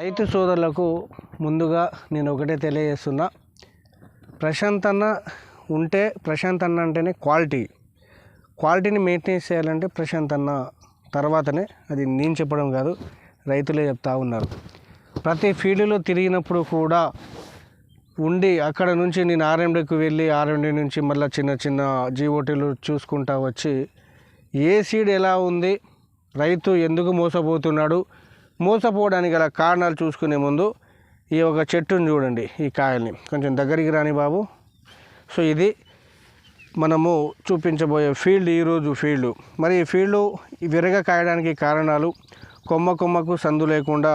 రైతు సోదరులకు ముందుగా నేను ఒకటే తెలియజేస్తున్నా. ప్రశాంత్ అన్న ఉంటే ప్రశాంత్ అన్న అంటేనే క్వాలిటీ. క్వాలిటీని మెయింటైన్ చేయాలంటే ప్రశాంత్ అన్న తర్వాతనే అది నేను చెప్పడం కాదు రైతులే చెప్తా ఉన్నారు. ప్రతి ఫీల్డ్లో తిరిగినప్పుడు కూడా ఉండి అక్కడ నుంచి నేను ఆర్ఎండీకి వెళ్ళి ఆర్ఎండి నుంచి మళ్ళీ చిన్న చిన్న జీఓటీలు చూసుకుంటా వచ్చి ఏ సీడ్ ఎలా ఉంది రైతు ఎందుకు మోసపోతున్నాడు మోసపోవడానికి గల కారణాలు చూసుకునే ముందు ఈ ఒక చెట్టుని చూడండి ఈ కాయల్ని. కొంచెం దగ్గరికి రాని బాబు. సో ఇది మనము చూపించబోయే ఫీల్డ్ ఈరోజు ఫీల్డ్. మరి ఈ ఫీల్డ్ విరగ కాయడానికి కారణాలు కొమ్మ కొమ్మకు సందు లేకుండా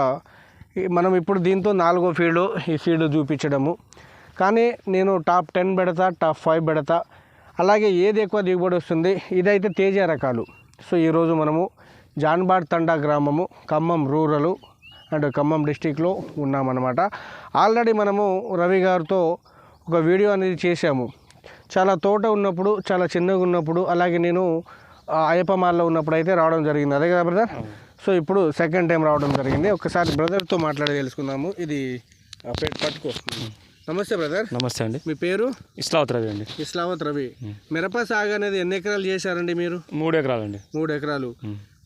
మనం ఇప్పుడు దీంతో నాలుగో ఫీల్డ్ ఈ ఫీల్డ్ చూపించడము. కానీ నేను టాప్ టెన్ పెడతా టాప్ ఫైవ్ పెడతా. అలాగే ఏది ఎక్కువ దిగుబడి వస్తుంది ఇదైతే తేజ రకాలు. సో ఈరోజు మనము జాన్బాడ్ తండా గ్రామము ఖమ్మం రూరల్ అండ్ ఖమ్మం డిస్టిక్లో ఉన్నామన్నమాట. ఆల్రెడీ మనము రవి గారితో ఒక వీడియో అనేది చేశాము. చాలా తోట ఉన్నప్పుడు చాలా చిన్నగా ఉన్నప్పుడు అలాగే నేను అయ్యప్పమాల్లో ఉన్నప్పుడు అయితే రావడం జరిగింది. అదే కదా బ్రదర్? సో ఇప్పుడు సెకండ్ టైం రావడం జరిగింది. ఒకసారి బ్రదర్తో మాట్లాడి తెలుసుకుందాము. ఇది పట్టుకో. నమస్తే బ్రదర్. నమస్తే అండి. మీ పేరు? ఇస్లావత్ రవి అండి. ఇస్లావత్ రవి. మిరప సాగు అనేది ఎన్ని ఎకరాలు చేశారండి మీరు? మూడు ఎకరాలండి. మూడు ఎకరాలు.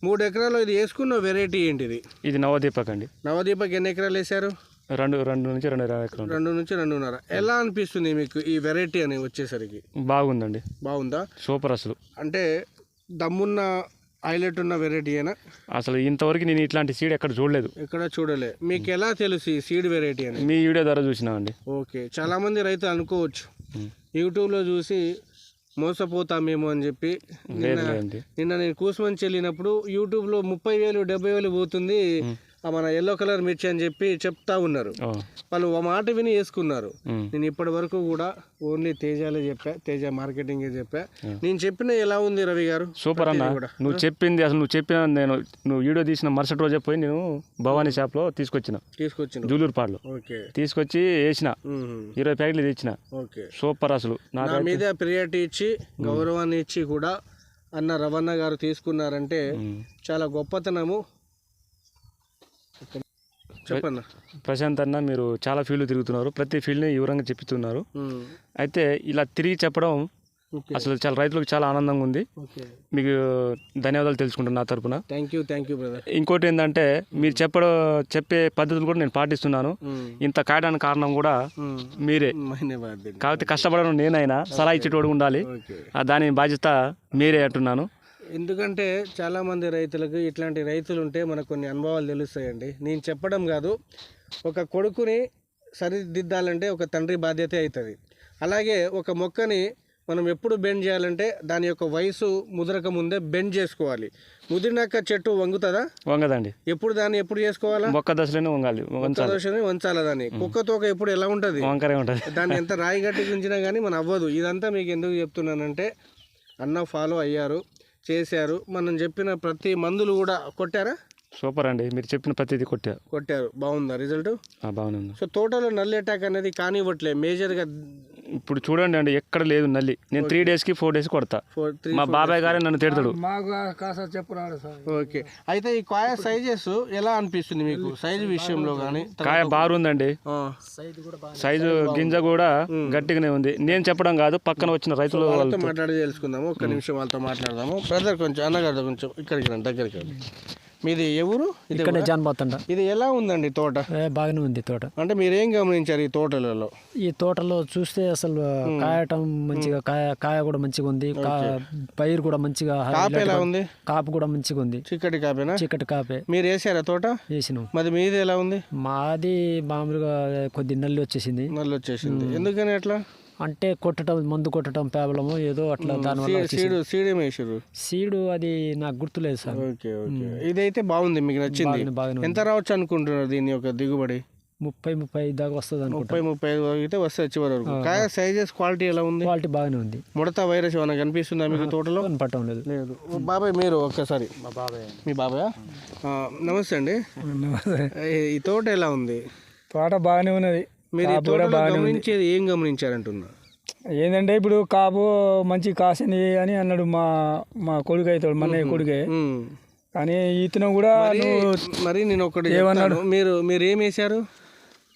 మూడు ఎకరాలు ఇది వేసుకున్న వెరైటీ ఏంటిది? ఇది నవదీపక్ అండి. నవదీపక్ ఎన్ని ఎకరాలు వేశారు? రెండు రెండు నుంచి రెండు ఎకరాలు రెండు నుంచి రెండున్నర. ఎలా అనిపిస్తుంది మీకు ఈ వెరైటీ అని వచ్చేసరికి? బాగుందండి. బాగుందా? సూపర్ అసలు. అంటే దమ్మున్న హైలైట్ ఉన్న వెరైటీ అయినా అసలు ఇంతవరకు నేను ఇట్లాంటి సీడ్ ఎక్కడ చూడలేదు. ఎక్కడ చూడలే. మీకు ఎలా తెలుసు ఈ సీడ్ వెరైటీ అని? మీ వీడియో ద్వారా చూసినా అండి ఓకే. చాలా మంది రైతులు అనుకోవచ్చు. యూట్యూబ్లో చూసి మోసపోతామేమో అని చెప్పి లేదండి. నిన్న నేను కూసుమంచి వెళ్ళినప్పుడు యూట్యూబ్లో ముప్పై వేలు డెబ్బై వేలు పోతుంది. మన ఎల్లో కలర్ మిర్చి అని చెప్పి చెప్తా ఉన్నారు. వాళ్ళు ఆ మాట విని వేసుకున్నారు. నేను ఇప్పటి వరకు కూడా ఓన్లీ తేజాలే చెప్పా తేజ మార్కెటింగ్ చెప్పా. నేను చెప్పిన ఎలా ఉంది రవి గారు? సూపర్ అన్న. నువ్వు చెప్పింది అసలు నువ్వు చెప్పిన నేను నువ్వు వీడియో తీసిన మరుసటి రోజే పోయి నేను భవానీ షాప్లో తీసుకొచ్చిన. తీసుకొచ్చిన. జూలూరుపాడులో ఓకే. తీసుకొచ్చి వేసిన. ఇరవై ప్యాకెట్లు తెచ్చిన. ఓకే. సూపర్ అసలు. నా మీద ప్రియారిటీ ఇచ్చి గౌరవాన్ని ఇచ్చి కూడా అన్న రవణ గారు తీసుకున్నారంటే. చాలా గొప్పతనము. ప్రశాంత్ అన్న మీరు చాలా ఫీల్డ్ తిరుగుతున్నారు. ప్రతి ఫీల్డ్ని వివరంగా చెప్తున్నారు. అయితే ఇలా తిరిగి చెప్పడం అసలు చాలా రైతులకు చాలా ఆనందంగా ఉంది. మీకు ధన్యవాదాలు తెలుసుకుంటాను నా తరపున. Thank you thank you brother. ఇంకోటి ఏంటంటే మీరు చెప్పడం చెప్పే పద్ధతులు కూడా నేను పాటిస్తున్నాను. ఇంత కాయడానికి కారణం కూడా మీరే. కాకపోతే కష్టపడడం నేనైనా. సలహా ఇచ్చేటోడు ఉండాలి. దాని బాధ్యత మీరే అంటున్నాను. ఎందుకంటే చాలా మంది రైతులకు ఇట్లాంటి రైతులు ఉంటే మనకు కొన్ని అనుభవాలు తెలుస్తాయండి. నేను చెప్పడం కాదు ఒక కొడుకుని సరిదిద్దాలంటే ఒక తండ్రి బాధ్యత అవుతుంది. అలాగే ఒక మొక్కని మనం ఎప్పుడు బెండ్ చేయాలంటే దాని యొక్క వయసు ముదరక ముందే బెండ్ చేసుకోవాలి. ముదిరినాక చెట్టు వంగుతుందా? వంగదండి. ఎప్పుడు దాన్ని ఎప్పుడు చేసుకోవాలా? మొక్క దశలోనే వంగాలి దోషని వంచాలా. దాన్ని? కుక్క తోక ఎప్పుడు ఎలా ఉంటుంది? వంకరే ఉంటుంది. దాన్ని ఎంత రాయి గట్టి ఉంచినా కానీ మన అవ్వదు. ఇదంతా మీకు ఎందుకు చెప్తున్నానంటే అన్న ఫాలో అయ్యారు. చేశారు. మనం చెప్పిన ప్రతి మందులు కూడా కొట్టారా? సూపర్ అండి. మీరు చెప్పిన ప్రతిదీ కొట్టా. కొట్టారు. బాగుందా రిజల్ట్? ఉంది. సో తోటలో నల్లి అటాక్ అనేది కానివ్వట్లే. మేజర్గా ఇప్పుడు చూడండి అండి ఎక్కడ లేదు నల్లి. నేను త్రీ డేస్కి ఫోర్ డేస్ కొడతా. మా బాబాయ్ గారే నన్ను తిడతాడు. ఓకే అయితే ఈ కాయ సైజెస్ ఎలా అనిపిస్తుంది మీకు? సైజు విషయంలో కానీ కాయ బాగుందండి. సైజు గింజ కూడా గట్టిగానే ఉంది. నేను చెప్పడం కాదు పక్కన వచ్చిన రైతులు వాళ్ళతో మాట్లాడి తెలుసుకుందాము. ఒక్క నిమిషం వాళ్ళతో మాట్లాడదాము. బ్రదర్ కొంచెం అన్నగారు కొంచెం ఇక్కడికి రండి దగ్గరికి రండి. మీది ఎవరు ఇది ఇక్కడ జాన్బాతండ. ఇది ఎలా ఉందండి తోట? బాగానే ఉంది తోట. అంటే మీరు ఏం గమనించారు ఈ తోటలలో? ఈ తోటలో చూస్తే అసలు కాయటం మంచిగా కాయ కాయ కూడా మంచిగా ఉంది. కా- పైరు కూడా మంచిగా ఎలా ఉంది? కాపు కూడా మంచిగా ఉంది. చిక్కటి కాపేనా? చిక్కటి కాపే. మీరు వేసారా తోట? వేసినాం. మరి మీది ఎలా ఉంది? మాది మామూలుగా కొద్ది నల్లి వచ్చేసింది. నల్లి వచ్చేసింది. ఎందుకని అట్లా? అంటే కొట్టడం మందు కొట్టడం పేబలము ఏదో అట్లా దానివల్ల సీడ్ సీడ్ అది నాకు గుర్తులేదు సార్. Okay okay. ఇదైతే బాగుంది మీకు నచ్చింది. ఎంత రావచ్చు అనుకుంటున్నారు దీని యొక్క దిగుబడి? ముప్పై ముప్పై ఐదు దాకా వస్తుంది అనుకుంటా. ముప్పై ముప్పై ఐదు అయితే వస్తే చివరి వరకు. కాయ సైజెస్ క్వాలిటీ ఎలా ఉంది? క్వాలిటీ బాగానే ఉంది. ముడత వైరస్ ఏమైనా కనిపిస్తుందా మీకు తోటలో? కనపడటం లేదు. లేదు. బాబాయ్ మీరు ఒక్కసారి. మా బాబాయ్ మీ బాబాయ్? నమస్తే అండి. ఈ- ఈ తోట ఎలా ఉంది? తోట బాగానే ఉన్నది. మీరు ఈ తోటలో గమనించేది ఏం గమనించారంటున్నా? ఏంటంటే ఇప్పుడు కాపు మంచి కాసింది అని అన్నాడు మా మా కొడుకు అవుతాడు మన కొడుకే. కానీ ఇతను కూడా మరి నేను ఒకటి ఏమన్నాడు? మీరు మీరు ఏం వేశారు?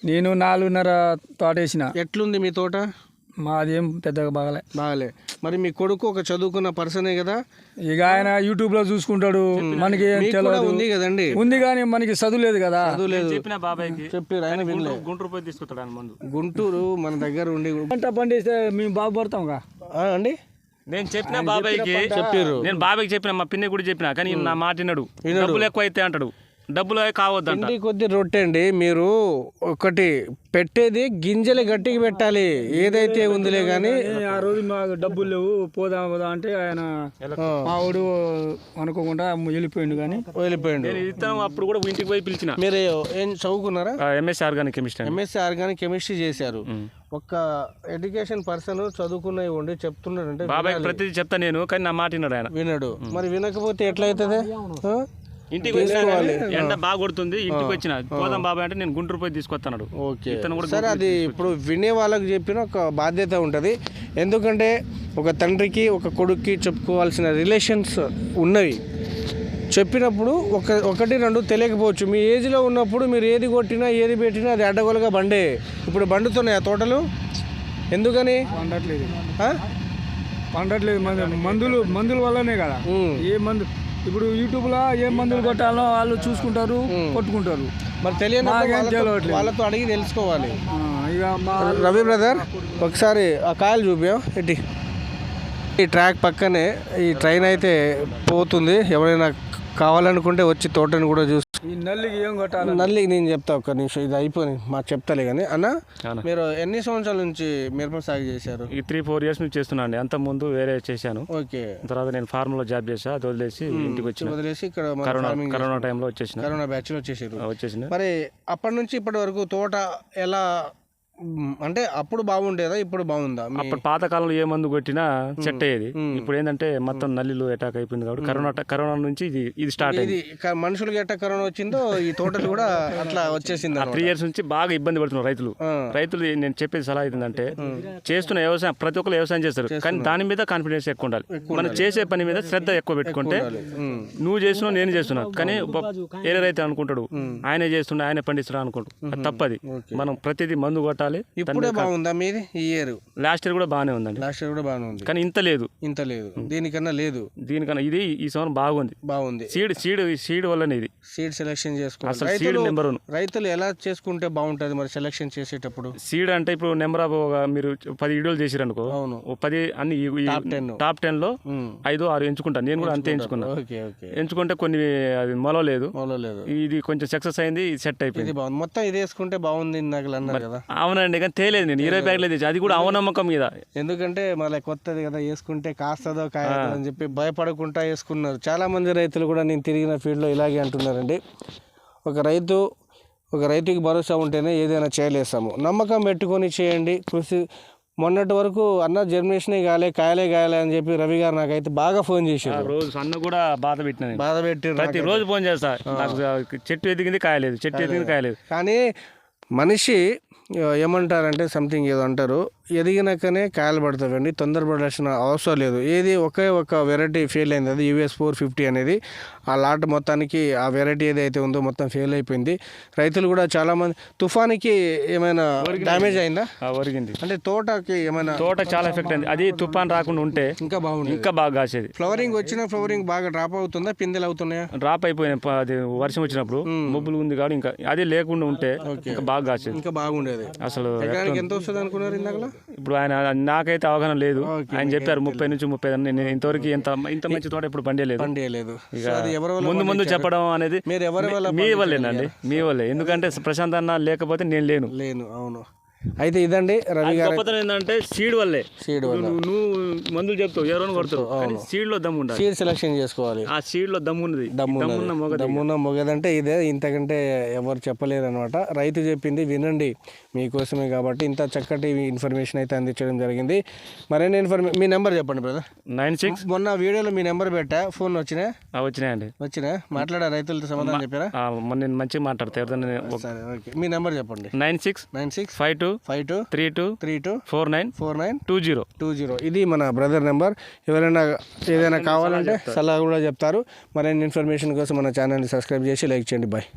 నేను నాలుగున్నర తోట వేసిన. ఎట్లుంది మీ తోట? మాదేం పెద్దగా బాగలే. బాగాలే. మరి మీ కొడుకు ఒక చదువుకున్న పర్సనే కదా? ఇక ఆయన యూట్యూబ్లో చూసుకుంటాడు మనకి ఉంది కదండి. ఉంది కానీ మనకి చదువు లేదు కదా. చదువులేదు చెప్పిన బాబాయ్కి చెప్పారు ఆయన వినలే. గుంటూరు పోయి ఆయన ముందు. గుంటూరు మన దగ్గర ఉండి పంట పండిస్తే మేము బాగుపడతాంగా ఆ, అండి? నేను చెప్పిన బాబాయ్కి చెప్పారు నేను బాబాయ్కి చెప్పిన మా పిన్ని కూడా చెప్పిన కానీ నా మాట వినడు. డబ్బులు ఎక్కువ అయితే అంటాడు. డబ్బులు కావద్దంట. ఇంటి కొద్ది రొట్టె అండి మీరు ఒకటి పెట్టేది గింజలు గట్టికి పెట్టాలి. ఏదైతే ఉందిలే కానీ ఆ రోజు మాకు డబ్బులు లేవు పోదాం పోదాం అంటే ఆయన మావాడు అనుకోకుండా వెళ్ళిపోయిండు కానీ వెళ్ళిపోయిండు. నేను ఇస్తాను అప్పుడు కూడా ఇంటికి పోయి పిలిచిన. మీరు ఏం చదువుకున్నారా? ఎంఎస్సీ ఆర్గానిక్ కెమిస్ట్రీ అండి. ఎంఎస్సీ ఆర్గానిక్ కెమిస్ట్రీ చేశారు. ఒక ఎడ్యుకేషన్ పర్సన్ చదువుకున్నవి ఉండి చెప్తున్నాడంటే బాబాయ్కి ప్రతిదీ చెప్తా నేను కానీ నా మాట వినడు ఆయన. వినడు. మరి వినకపోతే ఎట్లయితుంది? ఇంటికి వచ్చిన ఎండ బాగా కొడుతుంది. ఇంటికి వచ్చిన పోదాం బాబాయ్ అంటే నేను గుంటూరు పోయి తీసుకొస్తాడు ఓకే. సరే అది ఇప్పుడు వినే వాళ్ళకి చెప్పిన ఒక బాధ్యత ఉంటుంది. ఎందుకంటే ఒక తండ్రికి ఒక కొడుక్కి చెప్పుకోవాల్సిన రిలేషన్స్ ఉన్నవి. చెప్పినప్పుడు ఒక ఒకటి రెండు తెలియకపోవచ్చు. మీ ఏజ్లో ఉన్నప్పుడు మీరు ఏది కొట్టినా ఏది పెట్టినా అది అడ్డగోలుగా బండే. ఇప్పుడు బండుతున్నాయి ఆ తోటలు. ఎందుకని? పండట్లేదు? పండట్లేదు. మందు మందులు మందుల వల్లనే కదా. ఏ మందు? ఇప్పుడు యూట్యూబ్లో ఏ మందులు కొట్టాలో వాళ్ళు చూసుకుంటారు కొట్టుకుంటారు. మరి తెలియని వాళ్ళతో అడిగి తెలుసుకోవాలి. ఇక మా రవి బ్రదర్ ఒకసారి ఆ కాయలు చూపాం ఇటు. ఈ ట్రాక్ పక్కనే ఈ ట్రైన్ అయితే పోతుంది. ఎవరైనా కావాలనుకుంటే వచ్చి తోటని కూడా చూసి ఈ నల్లికి ఏం కొట్టాలి నల్లి నేను చెప్తా ఒక్క నిమిషం ఇది అయిపోయి మాకు చెప్తాలే కానీ. అన్న. మీరు ఎన్ని సంవత్సరాల నుంచి మిరప సాగు చేశారు? ఈ త్రీ ఫోర్ ఇయర్స్ నుంచి చేస్తున్నాను అండి. అంత ముందు వేరే చేశాను. ఓకే. తర్వాత నేను ఫార్మలో జాబ్ చేసా అది వదిలేసి ఇంటికి వచ్చిన. వదిలేసి ఇక్కడ కరోనా కరోనా టైంలో వచ్చేసిన. కరోనా బ్యాచ్లో వచ్చేసారు వచ్చేసిన. మరి అప్పటి నుంచి ఇప్పటి వరకు తోట ఎలా అంటే అప్పుడు బాగుండేదా? ఇప్పుడు బాగుందా? అప్పుడు పాత కాలంలో ఏ మందు కొట్టినా సెట్ అయ్యేది ఇప్పుడు ఏంటంటే మొత్తం నల్లిలు అటాక్ అయిపోయింది కాబట్టి కరోనా కరోనా నుంచి ఇది ఇది స్టార్ట్ అయింది. మనుషులకి ఎట్ట కరోనా వచ్చిందో ఈ తోటలు కూడా అట్లా వచ్చేసింది త్రీ ఇయర్స్ నుంచి బాగా ఇబ్బంది పడుతున్నారు రైతులు. రైతులు నేను చెప్పేది సలహా ఏంటంటే చేస్తున్న వ్యవసాయం ప్రతి ఒక్కరు వ్యవసాయం చేస్తారు. కానీ దాని మీద కాన్ఫిడెన్స్ ఎక్కువ ఉండాలి. మనం చేసే పని మీద శ్రద్ధ ఎక్కువ పెట్టుకుంటే. నువ్వు చేస్తున్నావు నేను చేస్తున్నా. కానీ ఏరే రైతు అనుకుంటాడు ఆయనే చేస్తున్నా ఆయనే పండిస్తున్నా అనుకుంటాడు. తప్పది. మనం ప్రతిదీ మందు కొట్టాలి ఇప్పుడే బాగుందా మీది? ఈ ఇయర్ లాస్ట్ ఇయర్ కూడా బాగానే ఉందండి. లాస్ట్ ఇయర్ కూడా బాగానే ఉంది. కానీ ఇంత లేదు. ఇంత లేదు. దీనికన్నా లేదు. దీనికన్నా ఇది ఈ సంవత్సరం బాగుంది. బాగుంది. సీడ్ సీడ్ సీడ్ వల్లనే ఇది. సీడ్ సెలెక్షన్ చేసుకోవాలి. అసలు సీడ్ రైతులు నెంబర్ రైతులు ఎలా చేసుకుంటే బాగుంటుంది మరి సెలెక్షన్ చేసేటప్పుడు? సీడ్ అంటే ఇప్పుడు నెంబర్ ఆఫ్ మీరు పది వీడియోలు చేసిరనుకో అవును. పది అన్ని Top 10. టాప్ టెన్లో. ఐదు ఆరు ఎంచుకుంటాను. నేను కూడా అంతే ఎంచుకున్నా. ఎంచుకుంటే కొన్ని అది మొలలేదు మూల లేదు ఇది కొంచెం సక్సెస్ అయింది సెట్ అయిపోయింది. మొత్తం ఇది వేసుకుంటే బాగుంది నాకు అన్నారు కదా. అవునండి కానీ తేలేదు నేను. ఇరవై ప్యాకెట్లు తెచ్చి. అది కూడా అవనమ్మకం మీద. ఎందుకంటే మళ్ళీ కొత్తది కదా వేసుకుంటే కాస్తదో కాయదో అని చెప్పి భయపడకుండా వేసుకున్నారు. చాలా మంది రైతులు కూడా నేను తిరిగిన ఫీల్డ్లో ఇలాగే అంటున్నారండి. ఒక రైతు ఒక రైతుకి భరోసా ఉంటేనే ఏదైనా చేయలేస్తాము. నమ్మకం పెట్టుకొని చేయండి. కృషి మొన్నటి వరకు అన్న జర్మినేషనే కాలే కాయలే కాయలే అని చెప్పి రవి గారు నాకైతే బాగా ఫోన్ చేశారు. రోజు అన్న కూడా బాధ పెట్టిన బాధ పెట్టి ప్రతి రోజు ఫోన్ చేస్తా. నాకు చెట్టు ఎదిగింది కాయలేదు చెట్టు ఎదిగింది కాయలేదు. కానీ మనిషి ఏమంటారంటే సంథింగ్ ఏదో అంటారు. ఎదిగినాకనే కాయలు పడతాయండి తొందరపడాల్సిన అవసరం లేదు. ఏది ఒకే ఒక వెరైటీ ఫెయిల్ అయింది. అది యూఎస్ ఫోర్ ఫిఫ్టీ అనేది. ఆ లాట్ మొత్తానికి ఆ వెరైటీ ఏదైతే ఉందో మొత్తం ఫెయిల్ అయిపోయింది. రైతులు కూడా చాలామంది తుఫానికి ఏమైనా డ్యామేజ్ అయిందా? ఒరిగింది. అంటే తోటకి ఏమైనా తోట చాలా ఎఫెక్ట్ అయింది. అది తుఫాన్ రాకుండా ఉంటే ఇంకా బాగుంది ఇంకా బాగా కాసేది. ఫ్లవరింగ్ వచ్చిన ఫ్లవరింగ్ బాగా డ్రాప్ అవుతుందా? పిందెలు అవుతున్నాయా? డ్రాప్ అయిపోయినాయి. అది వర్షం వచ్చినప్పుడు మబ్బులు ఉంది కాబట్టి ఇంకా అది లేకుండా ఉంటే ఇంకా బాగా కాసేది. ఇంకా బాగుండేది. అసలు ఎకరానికి ఎంత వస్తుంది అనుకున్నారు ఇందాకలా? ఇప్పుడు ఆయన నాకైతే అవగాహన లేదు. ఆయన చెప్పారు ముప్పై నుంచి ముప్పై నేను ఇంతవరకు ఇంత ఇంత మంచి తోట ఇప్పుడు పండియలేదు. వల్ల ముందు ముందు చెప్పడం అనేది మీరు ఎవరి వల్ల మీ వల్లేనండి. మీ వల్లే. ఎందుకంటే ప్రశాంత్ అన్న లేకపోతే నేను లేను. లేను అవును. అయితే ఇదండి రవి గారు గొప్పతనం ఏంటంటే సీడ్ వల్లే. సీడ్ వల్ల. నువ్వు మందులు చెప్తావు ఎవరైనా కొడతావు సీడ్లో దమ్ము ఉండాలి. సీడ్ సెలెక్షన్ చేసుకోవాలి. ఆ సీడ్లో దమ్ము ఉన్నది. దమ్ము దమ్మున్న మొగ దమ్మున్న మొగదంటే ఇదే ఇంతకంటే ఎవరు చెప్పలేరు అనమాట రైతు చెప్పింది వినండి మీకోసమే కాబట్టి ఇంత చక్కటి ఇన్ఫర్మేషన్ అయితే అందించడం జరిగింది. మరైనా ఇన్ఫర్మేషన్ మీ నెంబర్ చెప్పండి బ్రదర్. Nine six. మొన్న వీడియోలో మీ నెంబర్ పెట్టా ఫోన్ వచ్చినా? వచ్చినాయండి. వచ్చినా? మాట్లాడా రైతులతో సమాధానం చెప్పారా? మొన్న నేను మంచిగా మాట్లాడతా ఎవరిదైనా సరే ఓకే. మీ నెంబర్ చెప్పండి. Nine six. Nine six. Five two two five two three two three two four nine four nine two zero. Two zero. ఇది మన బ్రదర్ నెంబర్. ఎవరైనా ఏదైనా కావాలంటే సలహా కూడా చెప్తారు. మరిన్ని ఇన్ఫర్మేషన్ కోసం మన ఛానల్ని సబ్స్క్రైబ్ చేసి లైక్ చేయండి. బాయ్.